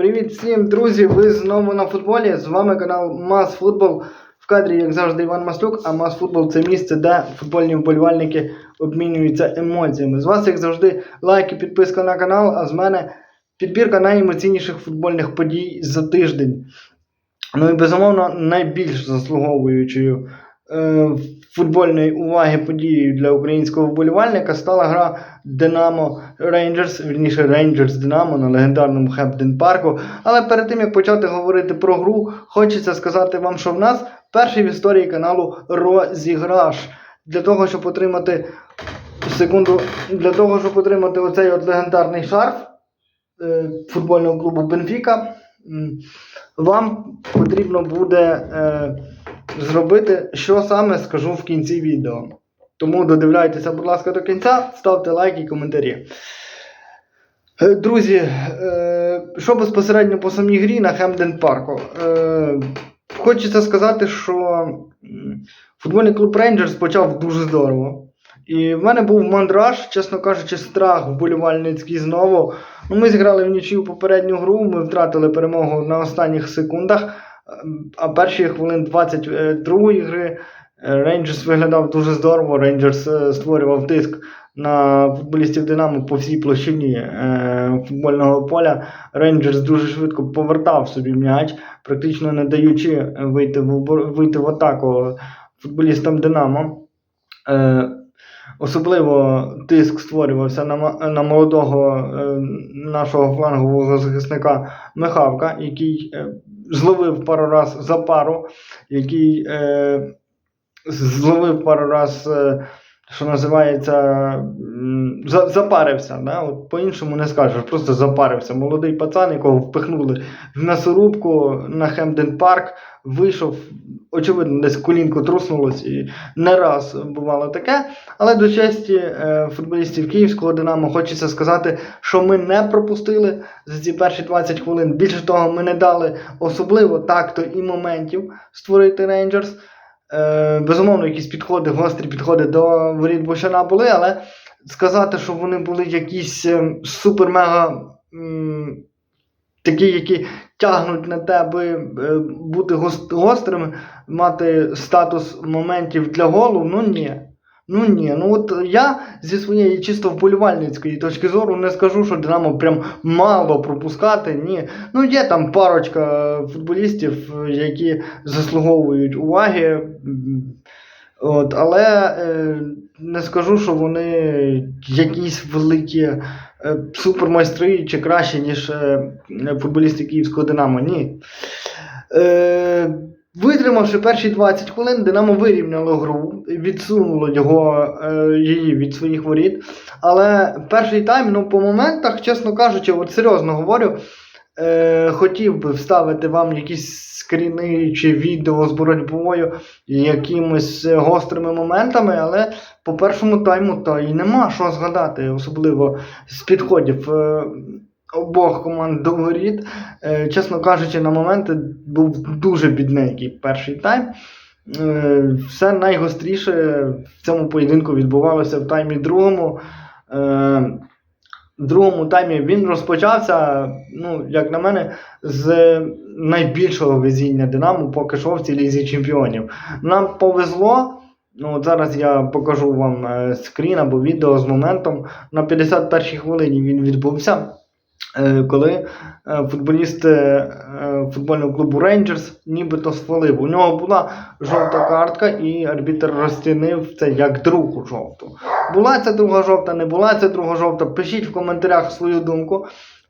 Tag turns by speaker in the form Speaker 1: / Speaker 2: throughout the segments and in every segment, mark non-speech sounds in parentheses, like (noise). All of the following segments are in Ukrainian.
Speaker 1: Привіт всім, друзі! Ви знову на футболі. З вами канал Мас Футбол. В кадрі, як завжди, Іван Маслюк, а Мас Футбол це місце, де футбольні вболівальники обмінюються емоціями. З вас, як завжди, лайк і підписка на канал, а з мене підбірка найемоційніших футбольних подій за тиждень. Ну і безумовно, найбільш заслуговуючою футбольної уваги подією для українського вболівальника стала гра Динамо Рейнджерс, вірніше Рейнджерс Динамо на легендарному Хемптон Парку. Але перед тим як почати говорити про гру, хочеться сказати вам, що в нас перший в історії каналу розіграш. Для того, щоб отримати секунду, для того, щоб отримати оцей от легендарний шарф е, футбольного клубу Бенфіка, вам потрібно буде е, зробити, що саме скажу в кінці відео. Тому додивляйтеся, будь ласка, до кінця, ставте лайки і коментарі. Е, Друзі, е, що безпосередньо по самій грі на Хемден Парку? Е, Хочеться сказати, що футбольний клуб Рейнджерс почав дуже здорово. І в мене був мандраж, чесно кажучи, страх вболівальницький знову. Ну, ми зіграли в нічию попередню гру, ми втратили перемогу на останніх секундах, а перші хвилин 22-ї гри Рейнджерс виглядав дуже здорово. Рейнджерс е, створював тиск на футболістів Динамо по всій площині е, футбольного поля. Рейнджерс дуже швидко повертав собі м'яч, практично не даючи вийти в, вийти в атаку футболістам Динамо. Особливо тиск створювався на, на молодого е, нашого флангового захисника Михавка, який е, зловив пару раз за пару, який е, зловив пару раз, що називається, за, запарився. Да? От по-іншому не скажеш, просто запарився. Молодий пацан, якого впихнули в м'ясорубку на Хемден Парк, вийшов, очевидно, десь колінко труснулось і не раз бувало таке. Але до честі е, футболістів Київського Динамо хочеться сказати, що ми не пропустили за ці перші 20 хвилин. Більше того, ми не дали особливо такту і моментів створити Рейнджерс. Е, безумовно, якісь підходи, гострі підходи до воріт Бушана були, але сказати, що вони були якісь е, супер-мега такі, які тягнуть на те, аби е, бути гострими, мати статус моментів для голу, ну ні. Ну ні, ну от я зі своєї чисто вболівальницької точки зору не скажу, що Динамо прям мало пропускати. Ні. Ну є там парочка футболістів, які заслуговують уваги. От, але е, не скажу, що вони якісь великі е, супермайстри чи кращі, ніж е, футболісти Київського Динамо. Ні. Е, Витримавши перші 20 хвилин, Динамо вирівняло гру, відсунуло його, е, її від своїх воріт. Але перший тайм, ну, по моментах, чесно кажучи, от серйозно говорю, е, хотів би вставити вам якісь скріни чи відео з боротьбою, якимись е, гострими моментами, але по першому тайму то і нема що згадати, особливо з підходів. е, Обох команд до воріт. Е, чесно кажучи, на моменти був дуже бідненький перший тайм. Е, все найгостріше в цьому поєдинку відбувалося в таймі другому. Е, в другому таймі він розпочався, ну, як на мене, з найбільшого везіння Динамо поки що в цій лізі чемпіонів. Нам повезло. Ну, от зараз я покажу вам скрін або відео з моментом. На 51-й хвилині він відбувся. Е, коли е, футболіст е, футбольного клубу Рейнджерс нібито свалив. У нього була жовта картка, і арбітр розцінив це як другу жовту. Була це друга жовта, не була це друга жовта. Пишіть в коментарях свою думку.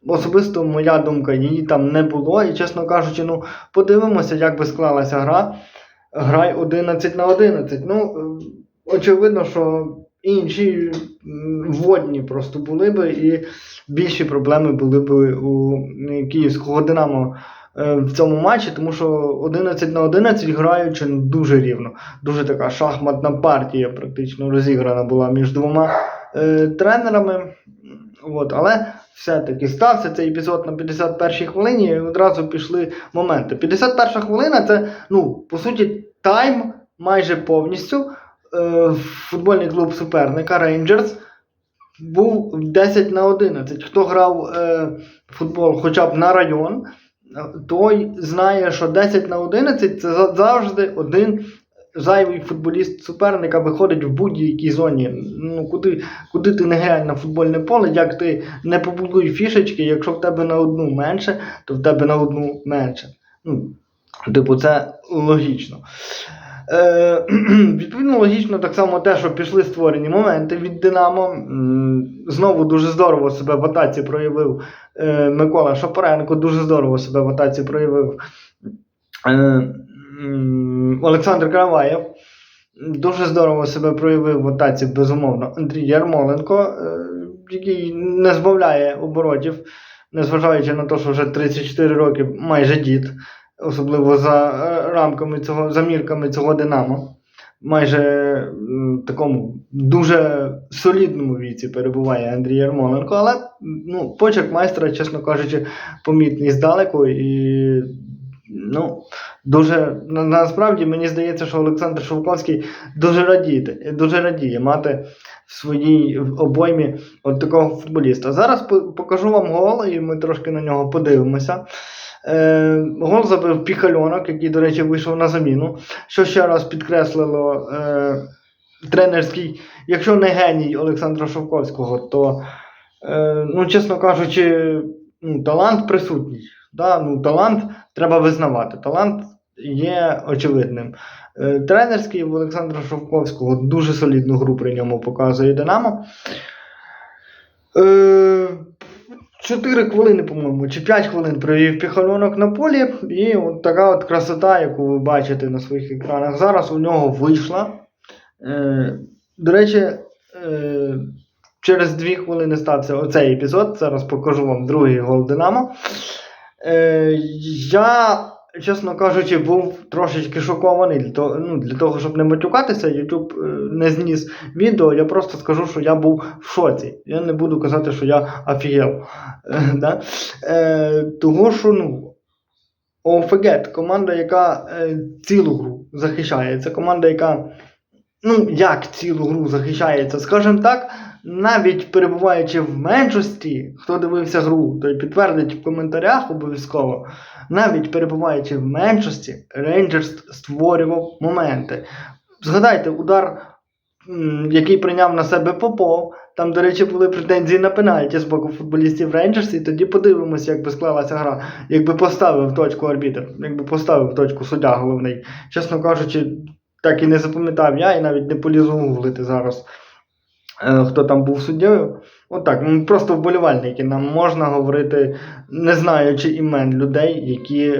Speaker 1: Особисто моя думка, її там не було. І, чесно кажучи, ну подивимося, як би склалася гра. Грай 11 на 11. Ну, очевидно, що інші водні просто були би, і більші проблеми були б у київського Динамо е, в цьому матчі, тому що 11 на 11 граючи ну, дуже рівно. Дуже така шахматна партія практично розіграна була між двома е, тренерами. От, але все-таки стався цей епізод на 51-й хвилині, і одразу пішли моменти. 51 хвилина це, ну, по суті, тайм майже повністю. Е, футбольний клуб суперника Рейнджерс був 10 на 11. Хто грав е, футбол хоча б на район, е, той знає, що 10 на 11 це завжди один зайвий футболіст суперника виходить в будь-якій зоні. Ну, куди, куди ти не глянь на футбольне поле, як ти не побудуй фішечки, якщо в тебе на одну менше, то в тебе на одну менше. Ну, типу, це логічно. Е, (clears throat) відповідно, логічно так само те, що пішли створені моменти від Динамо. Знову дуже здорово себе в атаці проявив е, Микола Шапоренко, дуже здорово себе в атаці проявив е, Олександр Караваєв. Дуже здорово себе проявив в атаці, безумовно, Андрій Ярмоленко, який не збавляє оборотів, незважаючи на те, що вже 34 роки майже дід, особливо за е, рамками цього, за мірками цього Динамо. Майже такому дуже солідному віці перебуває Андрій Ярмоленко, але ну, почерк майстра, чесно кажучи, помітний здалеку і ну, дуже на, насправді мені здається, що Олександр Шовковський дуже радіє, дуже радіє мати своїй обоймі от такого футболіста. Зараз покажу вам гол, і ми трошки на нього подивимося. Е, гол забив Піхальонок, який, до речі, вийшов на заміну, що ще раз підкреслило е, тренерський, якщо не геній Олександра Шовковського, то, е, ну, чесно кажучи, ну, талант присутній. Да? Ну, талант треба визнавати. Талант є очевидним. Е, Тренерський в Олександра Шовковського дуже солідну гру при ньому показує Динамо. Е, 4 хвилини, по-моєму, чи 5 хвилин провів піхальонок на полі, і от така от красота, яку ви бачите на своїх екранах, зараз у нього вийшла. Е, до речі, е, через 2 хвилини стався оцей епізод. Зараз покажу вам другий гол Динамо. Я, чесно кажучи, був трошечки шокований для того, ну, для того щоб не матюкатися, YouTube е, не зніс відео. Я просто скажу, що я був в шоці. Я не буду казати, що я офігел. Е, да? е, того, що ну. Офегет, команда, яка е, цілу гру захищає. Це команда, яка ну, як цілу гру захищається, скажімо так, навіть перебуваючи в меншості, хто дивився гру, той підтвердить в коментарях обов'язково. Навіть перебуваючи в меншості, Рейнджерс створював моменти. Згадайте, удар, який прийняв на себе Попов. Там, до речі, були претензії на пенальті з боку футболістів Рейнджерс, і тоді подивимося, як би склалася гра. Якби поставив точку арбітр, якби поставив точку суддя головний. Чесно кажучи, так і не запам'ятав я, і навіть не полізу гуглити зараз, хто там був суддєю. Отак, ну просто вболівальники. Нам можна говорити, не знаючи імен людей, які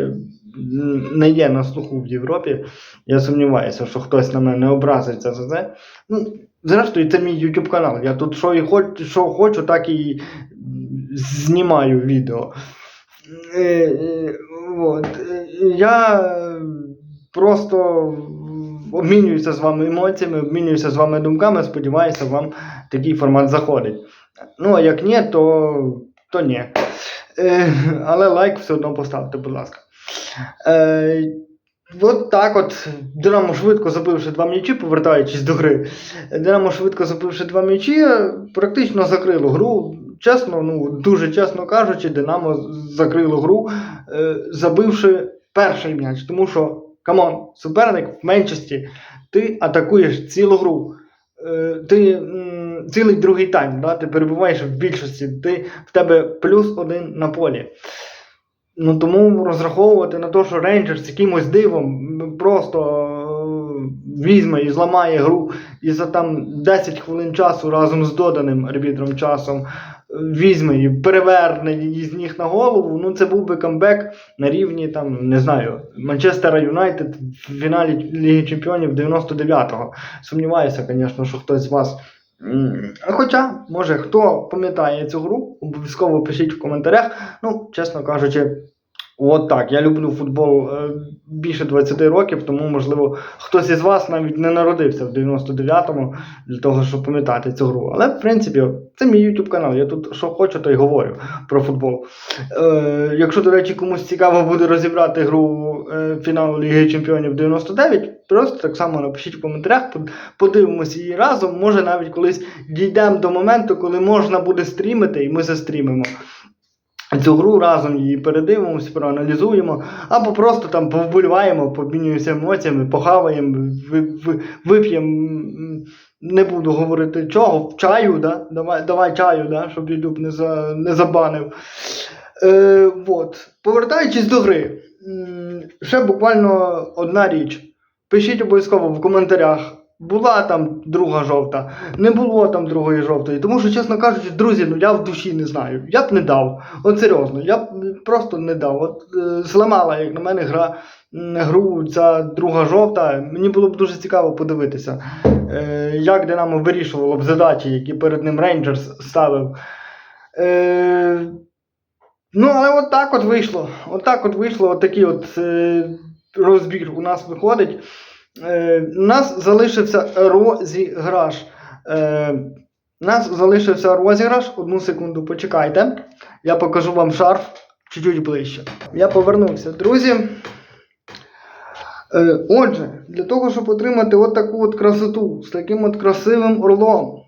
Speaker 1: не є на слуху в Європі. Я сумніваюся, що хтось на мене образиться за це. Ну, зрештою, це мій YouTube канал. Я тут що і хочу, що хочу, так і знімаю відео. Е, е, от. Е, Я просто обмінююся з вами емоціями, обмінююся з вами думками. Сподіваюся, вам такий формат заходить. Ну, а як ні, то, то ні. Е, але лайк все одно поставте, будь ласка. Е, От так от Динамо швидко забивши два м'ячі, повертаючись до гри. Динамо швидко забивши два м'ячі, практично закрило гру. Чесно, ну дуже чесно кажучи, Динамо закрило гру, е, забивши перший м'яч. Тому що, камон, суперник в меншості, ти атакуєш цілу гру. Е, ти цілий другий тайм, да? ти перебуваєш в більшості, ти, в тебе плюс один на полі. Ну тому розраховувати на те, що Рейнджерс якимось дивом просто е, візьме і зламає гру і за там 10 хвилин часу разом з доданим арбітром часом візьме і переверне її з ніг на голову. Ну це був би камбек на рівні там, не знаю, Манчестера Юнайтед в фіналі Ліги Чемпіонів 99-го. Сумніваюся, звісно, що хтось з вас. Хоча, може, хто пам'ятає цю гру, обов'язково пишіть в коментарях. Ну, чесно кажучи, от так. Я люблю футбол е, більше 20 років, тому, можливо, хтось із вас навіть не народився в 99-му для того, щоб пам'ятати цю гру. Але, в принципі, це мій YouTube канал. Я тут що хочу, то й говорю про футбол. Е, якщо, до речі, комусь цікаво буде розібрати гру е, фіналу Ліги Чемпіонів 99, просто так само напишіть в коментарях, под- подивимося її разом. Може навіть колись дійдемо до моменту, коли можна буде стрімити, і ми застрімимо. Цю гру разом її передивимося, проаналізуємо, або просто там повболіваємо, побмінюємося емоціями, похаваємо, ви, ви, вип'ємо, не буду говорити чого, чаю, да? давай, давай чаю, да? щоб YouTube не, за, не забанив. Е, от. Повертаючись до гри, ще буквально одна річ. Пишіть обов'язково в коментарях. Була там друга жовта, не було там другої жовтої. Тому що, чесно кажучи, друзі, ну я в душі не знаю. Я б не дав. От серйозно, я б просто не дав. От е, зламала, як на мене, гра, гру ця друга жовта. Мені було б дуже цікаво подивитися, е, як Динамо вирішувало б задачі, які перед ним Рейнджерс ставив. Е, ну, але от так от вийшло. От так от вийшло, от такий от е, розбір у нас виходить. Е, у нас залишився розіграш. Е, у нас залишився розіграш. Одну секунду почекайте. Я покажу вам шарф чуть-чуть ближче. Я повернувся, друзі. Е, отже, для того, щоб отримати от таку от красоту з таким от красивим орлом.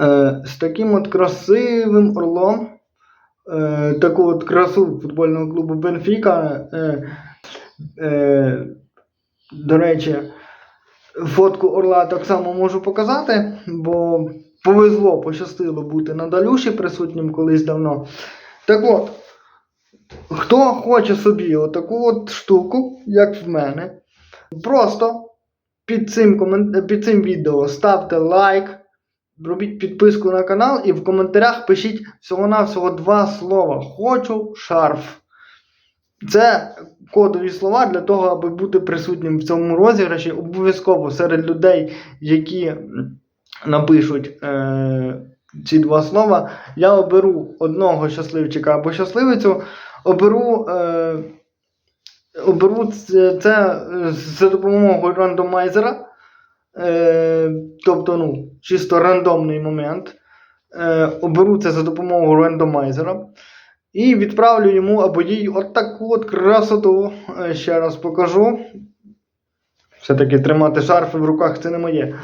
Speaker 1: Е, з таким от красивим орлом. Е, таку от красу футбольного клубу Бенфіка. До речі, фотку Орла так само можу показати, бо повезло, пощастило бути на Далюші присутнім колись давно. Так от, хто хоче собі отаку от штуку, як в мене, просто під цим, комен... під цим відео ставте лайк, робіть підписку на канал і в коментарях пишіть всього-навсього два слова. Хочу шарф. Це кодові слова для того, аби бути присутнім в цьому розіграші. Обов'язково серед людей, які напишуть е- ці два слова, я оберу одного щасливчика або щасливицю, оберу. Е- Оберу це, це за допомогою рандомайзера, е, тобто ну, чисто рандомний момент. Е, оберу це за допомогою рандомайзера. І відправлю йому або їй от таку от красоту. Е, Ще раз покажу. Все-таки тримати шарфи в руках це не моє.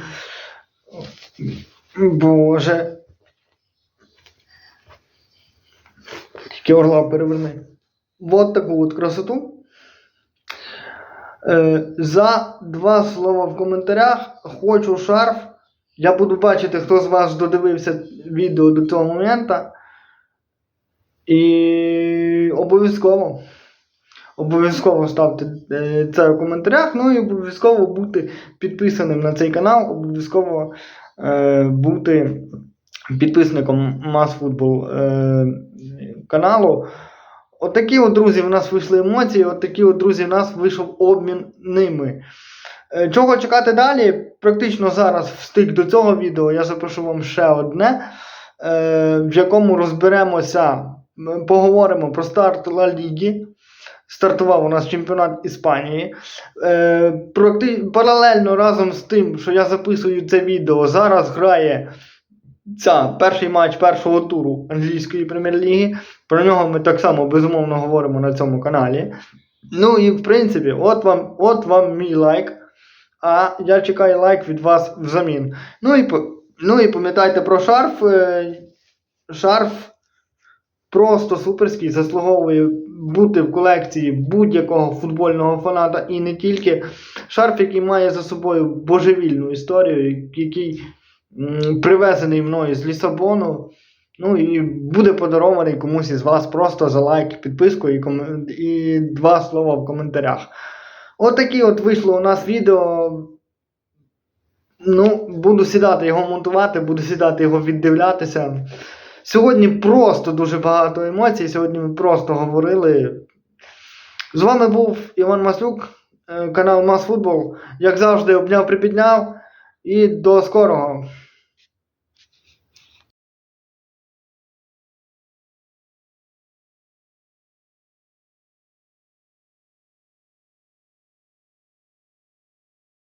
Speaker 1: Боже. Тільки орла переверни. От таку от красоту. Е, за два слова в коментарях хочу шарф. Я буду бачити, хто з вас додивився відео до цього моменту. І обов'язково. Обов'язково ставте е, це в коментарях. Ну і обов'язково бути підписаним на цей канал, обов'язково е, бути підписником MassFootball е, каналу. Отакі от, друзі, в нас вийшли емоції, отакі от, друзі, в нас вийшов обмін ними. Е, Чого чекати далі? Практично зараз встиг до цього відео. Я запишу вам ще одне, е, в якому розберемося, м, поговоримо про старт Ла Ліги. Стартував у нас чемпіонат Іспанії. Е, практи- паралельно разом з тим, що я записую це відео, зараз грає ця, перший матч першого туру англійської прем'єр-ліги. Про нього ми так само безумовно говоримо на цьому каналі. Ну і в принципі, от вам, от вам мій лайк. А я чекаю лайк від вас взамін. Ну і, ну і пам'ятайте про шарф. Е, Шарф просто суперський, заслуговує бути в колекції будь-якого футбольного фаната і не тільки. Шарф, який має за собою божевільну історію, який привезений мною з Лісабону. Ну і буде подарований комусь із вас просто за лайк, підписку і, ком... і два слова в коментарях. От от вийшло у нас відео. Ну, буду сідати його монтувати, буду сідати його віддивлятися. Сьогодні просто дуже багато емоцій. Сьогодні ми просто говорили. З вами був Іван Маслюк, канал канал Масфутбол. Як завжди, обняв, припідняв. І до скорого.